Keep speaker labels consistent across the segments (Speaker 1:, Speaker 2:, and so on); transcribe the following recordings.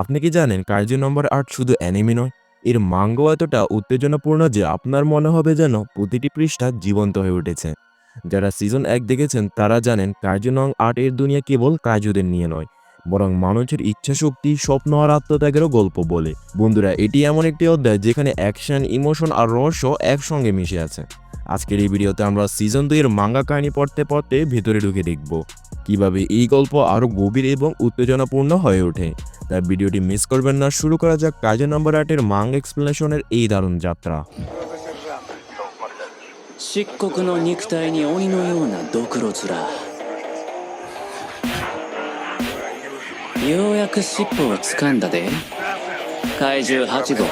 Speaker 1: আপনি কি জানেন কার্য নম্বর আট শুধু অ্যানিমে নয়? এর মাঙ্গ এতটা উত্তেজনাপূর্ণ যে আপনার মনে হবে যেন প্রতিটি পৃষ্ঠা জীবন্ত হয়ে উঠেছে। যারা সিজন এক দেখেছেন তারা জানেন কার্য নং আট এর দুনিয়া কেবল কার্যদের নিয়ে নয়, বরং মানুষের ইচ্ছাশক্তি, স্বপ্ন আর আত্মত্যাগেরও গল্প বলে। বন্ধুরা, এটি এমন একটি অধ্যায় যেখানে অ্যাকশন ইমোশন আর রহস্য একসঙ্গে মিশে আছে। আজকের এই ভিডিওতে আমরা সিজন দুই এর মাঙ্গা কাহিনী পড়তে পড়তে ভেতরে ঢুকে দেখব। কীভাবে এই গল্প আরও গভীর এবং উত্তেজনাপূর্ণ হয়ে ওঠে? তাই ভিডিওটি মিস করবেন না শুরু করা যাক কাজে নাম্বার আটের মাং এক্সপ্লেনেশনের এই দারুণ যাত্রা
Speaker 2: 漆黒の肉体に鬼のようなドクロ面ようやく尻尾を掴んだで怪獣8号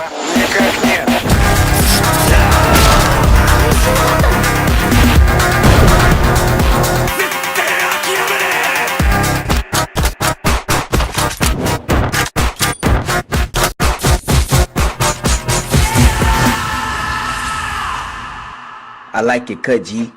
Speaker 3: like it cut, G.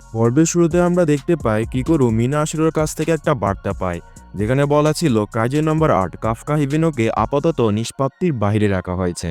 Speaker 1: পর্বের শুরুতে আমরা দেখতে পাই কি করু মিনা আশিরোর কাছ থেকে একটা বার্তা পায় যেখানে বলা ছিল কাজের নম্বর আট কাফকা হিবিনোকে আপাতত নিষ্পাপ্তির বাহিরে রাখা হয়েছে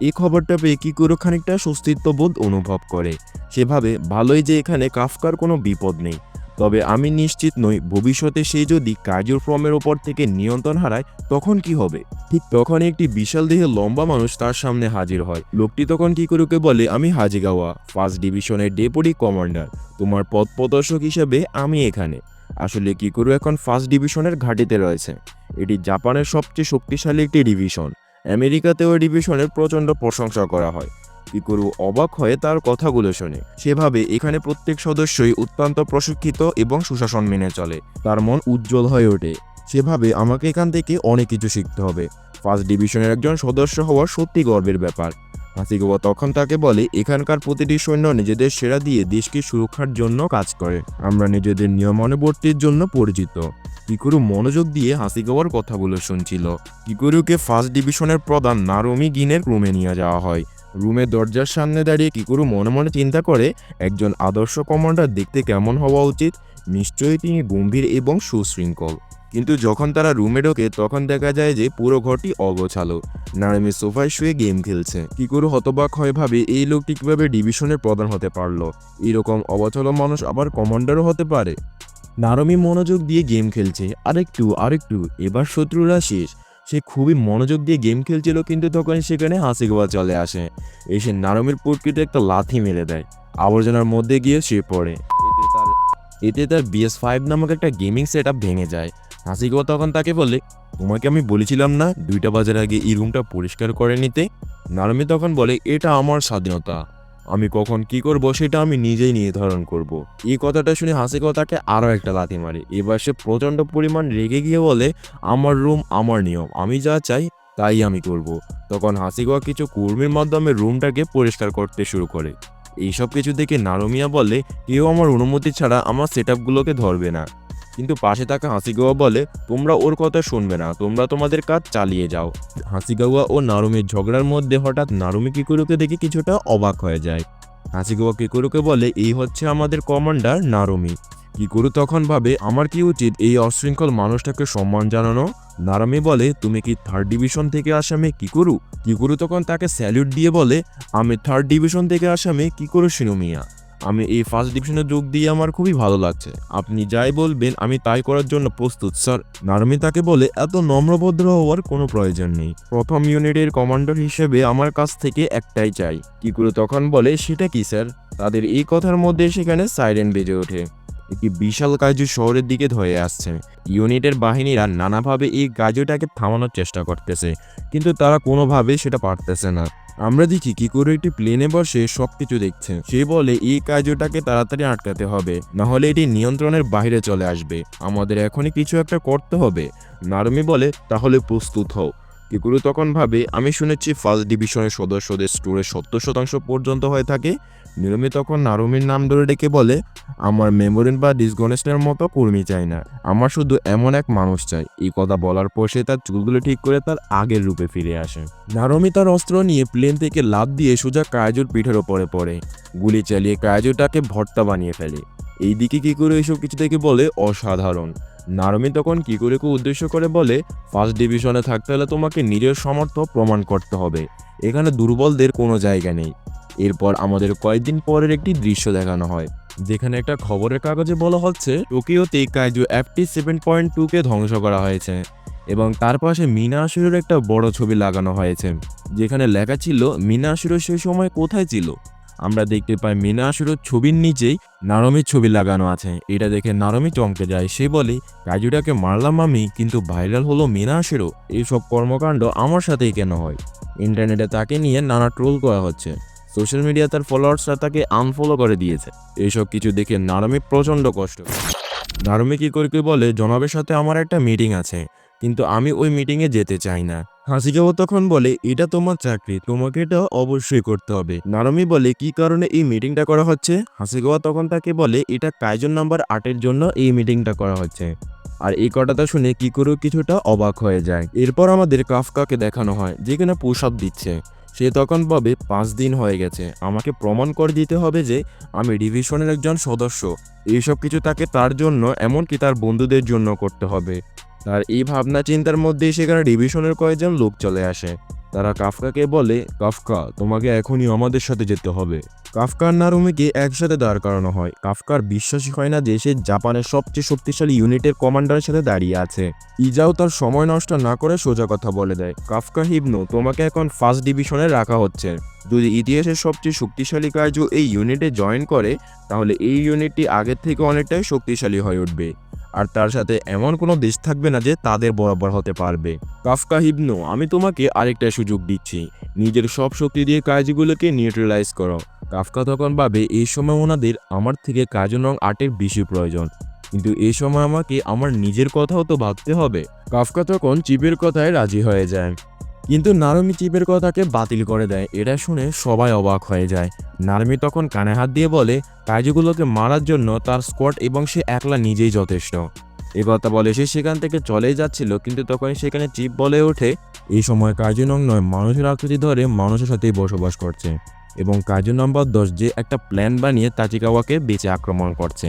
Speaker 1: এই খবরটা পেয়ে কিকোরু খানিকটা স্বস্তিত্ববোধ অনুভব করে। সেভাবে ভালোই যে এখানে কাফকার কোনো বিপদ নেই। তবে আমি নিশ্চিত নই, ভবিষ্যতে সে যদি কাজুর ফর্মের ওপর থেকে নিয়ন্ত্রণ হারায়, তখন কি হবে? ঠিক তখন একটি বিশাল দেহে লম্বা মানুষ তার সামনে হাজির হয়। লোকটি তখন কিকোরুকে বলে, আমি হাজিগাওয়া, ফার্স্ট ডিভিশনের ডেপুটি কমান্ডার। তোমার পথ প্রদর্শক হিসেবে আমি এখানে। আসলে কিকুরু এখন ফার্স্ট ডিভিশনের ঘাটিতে রয়েছে। এটি জাপানের সবচেয়ে শক্তিশালী একটি ডিভিশন। আমেরিকাতেও ডিভিশনের প্রচণ্ড প্রশংসা করা হয়। পিকুরু অবাক হয়ে তার কথাগুলো শোনে। সেভাবে এখানে প্রত্যেক সদস্যই অত্যন্ত প্রশিক্ষিত এবং সুশাসন মেনে চলে। তার মন উজ্জ্বল হয়ে ওঠে। সেভাবে আমাকে এখান থেকে অনেক কিছু শিখতে হবে। ফার্স্ট ডিভিশনের একজন সদস্য হওয়া সত্যি গর্বের ব্যাপার। হাসিগোবা তখন তাকে বলে, এখানকার প্রতিটি সৈন্য নিজেদের সেরা দিয়ে দেশকে সুরক্ষার জন্য কাজ করে। আমরা নিজেদের নিয়মানুবর্তির জন্য পরিচিত। কিকুরু মনোযোগ দিয়ে হাসিগাওয়ার কথাগুলো শুনছিল। কিকুরুকে ফার্স্ট ডিভিশনের প্রধান নারমি গিনের রুমে নিয়ে যাওয়া হয়। রুমে দরজার সামনে দাঁড়িয়ে কিকুরু মনে মনে চিন্তা করে, একজন আদর্শ কমান্ডার দেখতে কেমন হওয়া উচিত? নিশ্চয়ই তিনি গম্ভীর এবং সুশৃঙ্খল। কিন্তু যখন তারা রুমে ঢোকে, তখন দেখা যায় যে পুরো ঘরটি অগোছালো। নারামি সোফায় শুয়ে গেম খেলছে। কি করে হতবাক হয় ভাবে, এই লোকটি কীভাবে ডিভিশনের প্রধান হতে পারল? এরকম অবচল মানুষ আবার কমান্ডারও হতে পারে? নারমি মনোযোগ দিয়ে গেম খেলছে। আরেকটু আরেকটু, এবার শত্রুরা শেষ। সে খুবই মনোযোগ দিয়ে গেম খেলছিল, কিন্তু তখন সেখানে হাসি গোয়া চলে আসে। এসে নারমির পুটকিতে একটা লাথি মেরে দেয়। আবর্জনার মধ্যে গিয়ে সে পড়ে। এতে এতে তার বিএস ফাইভ নামক একটা গেমিং সেট ভেঙে যায়। হাসিগো তখন তাকে বলে, তোমাকে আমি বলেছিলাম না, দুইটা বাজার আগে এই রুমটা পরিষ্কার করে নিতে? নারমি তখন বলে, এটা আমার স্বাধীনতা। আমি কখন কি করব সেটা আমি নিজেই নির্ধারণ করব। এই কথাটা শুনে হাসিগো তাকে আরও একটা লাথি মারে। এবার সে প্রচণ্ড পরিমাণ রেগে গিয়ে বলে, আমার রুম আমার নিয়ম। আমি যা চাই তাই আমি করব। তখন হাসিগোয়া কিছু কর্মীর মাধ্যমে রুমটাকে পরিষ্কার করতে শুরু করে। এইসব কিছু দেখে নারমিয়া বলে, কেউ আমার অনুমতি ছাড়া আমার সেট ধরবে না। কিন্তু পাশে থাকা হাসিগাওয়া বলে, তোমরা ওর কথা শুনবে না, তোমরা তোমাদের কাজ চালিয়ে যাও। হাসিগাওয়া ও নারুমির ঝগড়ার মধ্যে হঠাৎ নারুমি কিকুরুকে দেখে কিছুটা অবাক হয়ে যায়। হাসিগাওয়া কিকুরুকে বলে, এই হচ্ছে আমাদের কমান্ডার নারুমি। কিকুরু তখন ভাবে, আমার কি উচিত এই অশৃঙ্খল মানুষটাকে সম্মান জানানো? নারামি বলে, তুমি কি থার্ড ডিভিশন থেকে আসামে কিকুরু? কিকুরু তখন তাকে স্যালিউট দিয়ে বলে, আমি থার্ড ডিভিশন থেকে আসামে কিকুরু শিনুমিয়া আমি এই ফার্স্ট ডিভিশনে যোগ দিয়ে আমার খুবই ভালো লাগছে। আপনি যাই বলবেন, আমি তাই করার জন্য প্রস্তুত। স্যার নারমি তাকে বলে এত নম্রভদ্র হওয়ার কোনো প্রয়োজন নেই। প্রথম ইউনিটের কমান্ডার হিসেবে আমার কাছ থেকে একটাই চাই। কিকুরু তখন বলে, সেটা কি স্যার তাদের এই কথার মধ্যে সেখানে সাইরেন বেজে ওঠে। একটি বিশাল কাজু শহরের দিকে ধরে আসছে। ইউনিটের বাহিনীরা নানাভাবে এই কাজুটাকে থামানোর চেষ্টা করতেছে, কিন্তু তারা কোনোভাবে সেটা পারতেছে না। আমরা দেখি কি করে একটি প্লেনে বসে সবকিছু দেখছে। সে বলে, এই কাজটাকে তাড়াতাড়ি আটকাতে হবে না হলে এটি নিয়ন্ত্রণের বাইরে চলে আসবে। আমাদের এখনই কিছু একটা করতে হবে। নারমি বলে, তাহলে প্রস্তুত হও। কিকুরু তখন ভাবে, আমি শুনেছি ফার্স্ট ডিভিশনের সদস্যদের স্টোরে সত্তর শতাংশ পর্যন্ত হয়ে থাকে নিরমি তখন নারুমির নাম ধরে ডেকে বলে, আমার মেমোরিন বা ডিসগনেশনের মতো কর্মী চাই না। আমার শুধু এমন এক মানুষ চাই। এই কথা বলার পর সে তার চুলগুলো ঠিক করে তার আগের রূপে ফিরে আসে। নারমি তার অস্ত্র নিয়ে প্লেন থেকে লাফ দিয়ে সোজা কায়াজুর পিঠের ওপরে পড়ে। গুলি চালিয়ে কায়াজুটাকে ভর্তা বানিয়ে ফেলে। এইদিকে কি করে এসব কিছু থেকে বলে, অসাধারণ। নারমি তখন কিকুরিকে উদ্দেশ্য করে বলে, ফার্স্ট ডিভিশনে থাকতে হলে তোমাকে নিজের সামর্থ্য প্রমাণ করতে হবে। এখানে দুর্বলদের কোনো জায়গা নেই। এরপর আমাদের কয়েকদিন পরের একটি দৃশ্য দেখানো হয়, যেখানে একটা খবরের কাগজে বলা হচ্ছে, টোকিওতে কাইজু এফটি সেভেন পয়েন্ট টুকে ধ্বংস করা হয়েছে এবং তার পাশে মিনা আসুরের একটা বড় ছবি লাগানো হয়েছে, যেখানে লেখা ছিল, মিনা সেই সময় কোথায় ছিল? আমরা দেখতে পাই মিনা ছবির নিচেই নারমির ছবি লাগানো আছে, এটা দেখে নারমি চমকে যায়, সে বলে কাজুটাকে মারলাম আমি, কিন্তু ভাইরাল হলো মিনা এইসব কর্মকাণ্ড আমার সাথেই কেন হয়? ইন্টারনেটে তাকে নিয়ে নানা ট্রোল করা হচ্ছে। সোশ্যাল মিডিয়া তার ফলোয়ার্সরা তাকে আনফলো করে দিয়েছে। এইসব কিছু দেখে নারমি প্রচণ্ড কষ্ট। নারমি কি করে বলে, জনাবের সাথে আমার একটা মিটিং আছে, কিন্তু আমি ওই মিটিংয়ে যেতে চাই না। হাসিকাও তখন বলে, এটা তোমার চাকরি, তোমাকে এটা অবশ্যই করতে হবে। নারমি বলে, কি কারণে এই মিটিংটা করা হচ্ছে? হাসিকাওয়া তখন তাকে বলে, এটা কাইজন নাম্বার আটের জন্য এই মিটিংটা করা হচ্ছে। আর এই কথাটা শুনে কি করে কিছুটা অবাক হয়ে যায়। এরপর আমাদের কাফকাকে দেখানো হয় যেখানে পুশ আপ দিচ্ছে। সে তখন পাবে পাঁচ দিন হয়ে গেছে। আমাকে প্রমাণ করে দিতে হবে যে, আমি ডিভিশনের একজন সদস্য। এইসব কিছু তাকে তার জন্য, এমনকি তার বন্ধুদের জন্য করতে হবে। তার এই ভাবনা চিন্তার মধ্যেই সেখানে ডিভিশনের কয়েকজন লোক চলে আসে। তারা কাফকাকে বলে, কাফকা, তোমাকে এখনই আমাদের সাথে যেতে হবে। কাফকার নারুমিকে একসাথে দাঁড় করানো হয়। কাফকার বিশ্বাসই হয় না যে সে জাপানের সবচেয়ে শক্তিশালী ইউনিটের কমান্ডারের সাথে দাঁড়িয়ে আছে। ইজাও তার সময় নষ্ট না করে সোজা কথা বলে দেয়, কাফকা হিবনু, তোমাকে এখন ফার্স্ট ডিভিশনে রাখা হচ্ছে। যদি ইতিহাসের সবচেয়ে শক্তিশালী কার্য এই ইউনিটে জয়েন করে, তাহলে এই ইউনিটটি আগের থেকে অনেকটাই শক্তিশালী হয়ে উঠবে। আর তার সাথে এমন কোনো দেশ থাকবে না যে তাদের বরাবর হতে পারবে। কাফকা হিবনু, আমি তোমাকে আরেকটা সুযোগ দিচ্ছি। নিজের সব শক্তি দিয়ে কাজগুলোকে নিউট্রালাইজ করো। কাফকা তখন ভাবে এই সময় ওনাদের আমার থেকে কাজন রং আর্টের বেশি প্রয়োজন। কিন্তু এই সময় আমাকে আমার নিজের কথাও তো ভাবতে হবে। কাফকা তখন চিপের কথায় রাজি হয়ে যায়। কিন্তু নারমি চিপের কথাকে বাতিল করে দেয়। এটা শুনে সবাই অবাক হয়ে যায়। নারমি তখন কানে হাত দিয়ে বলে, কাজগুলোকে মারার জন্য তার স্কোয়াড এবং সে একলা নিজেই যথেষ্ট। এ কথা বলে সে সেখান থেকে চলেই যাচ্ছিল, কিন্তু তখন সেখানে চিপ বলে ওঠে, এই সময় কার্যনং নয়, মানুষের আকৃতি ধরে মানুষের সাথেই বসবাস করছে এবং কার্য নম্বর দশ যে একটা প্ল্যান বানিয়ে তাচিকাওয়াকে বেঁচে আক্রমণ করছে।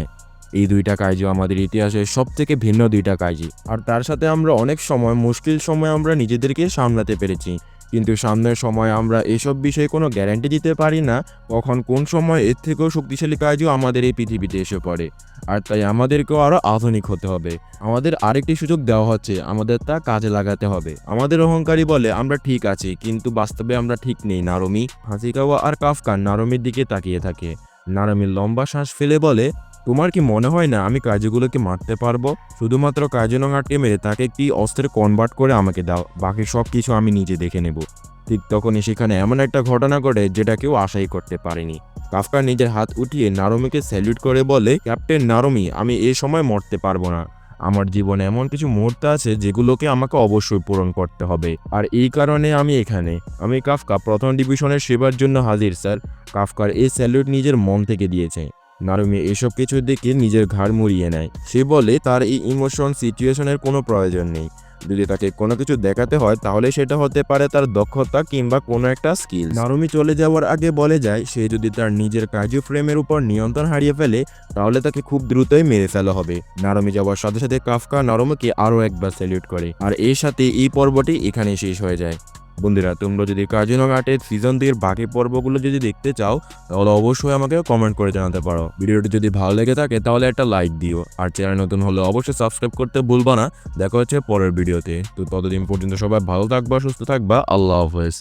Speaker 1: এই দুইটা কাজ আমাদের ইতিহাসের সব থেকে ভিন্ন দুইটা কাজই আর তার সাথে আমরা অনেক সময়, মুশকিল সময় আমরা নিজেদেরকে সামলাতে পেরেছি। কিন্তু সামনের সময় আমরা এসব বিষয়ে কোনো গ্যারান্টি দিতে পারি না, কখন কোন সময় এর থেকেও শক্তিশালী কাজও আমাদের এই পৃথিবীতে এসে পড়ে। আর তাই আমাদেরকেও আরও আধুনিক হতে হবে। আমাদের আরেকটি সুযোগ দেওয়া হচ্ছে, আমাদের তা কাজে লাগাতে হবে। আমাদের অহংকারী বলে, আমরা ঠিক আছি, কিন্তু বাস্তবে আমরা ঠিক নেই। নারমি হাসিকাওয়া আর কাফকান নারমির দিকে তাকিয়ে থাকে। নারমি লম্বা শ্বাস ফেলে বলে তোমার কি মনে হয় না আমি কাজগুলোকে মারতে পারব? শুধুমাত্র কাজনং আটকে মেরে তাকে একটি অস্ত্রে কনভার্ট করে আমাকে দাও? বাকি সব কিছু আমি নিজে দেখে নেব। ঠিক তখনই সেখানে এমন একটা ঘটনা ঘটে যেটা কেউ আশাই করতে পারেনি। কাফকা নিজের হাত উঠিয়ে নারমিকে স্যালুট করে বলে, ক্যাপ্টেন নারমি, আমি এ সময় মরতে পারব না। আমার জীবনে এমন কিছু মুহূর্ত আছে যেগুলোকে আমাকে অবশ্যই পূরণ করতে হবে। আর এই কারণে আমি এখানে। আমি কাফকা প্রথম ডিভিশনের সেবার জন্য হাজির, স্যার। কাফকার এই স্যালুট নিজের মন থেকে দিয়েছে। নারুমি এসব কিছু দেখে নিজের ঘাড় মুড়িয়ে নেয়। সে বলে, তার এই ইমোশন সিচুয়েশনের কোনো প্রয়োজন নেই। যদি তাকে কোনো কিছু দেখাতে হয়, তাহলে সেটা হতে পারে তার দক্ষতা কিংবা কোনো একটা স্কিল নারুমি চলে যাওয়ার আগে বলে যায়, সে যদি তার নিজের কার্য ফ্রেমের উপর নিয়ন্ত্রণ হারিয়ে ফেলে, তাহলে তাকে খুব দ্রুতই মেরে ফেলা হবে। নারমি যাওয়ার সাথে সাথে কাফকা নারমকে আরও একবার স্যালিউট করে। আর এর সাথে এই পর্বটি এখানে শেষ হয়ে যায়। বন্ধুরা, তোমরা যদি কার্জিনো ঘাটের সিজন দুইয়ের বাকি পর্বগুলো যদি দেখতে চাও, তাহলে অবশ্যই আমাকে কমেন্ট করে জানাতে পারো। ভিডিওটি যদি ভালো লেগে থাকে, তাহলে একটা লাইক দিও। আর চ্যানেল নতুন হলে অবশ্যই সাবস্ক্রাইব করতে ভুলবা না। দেখা হচ্ছে পরের ভিডিওতে। তো ততদিন পর্যন্ত সবাই ভালো থাকবা, সুস্থ থাকবা। আল্লাহ হাফেজ।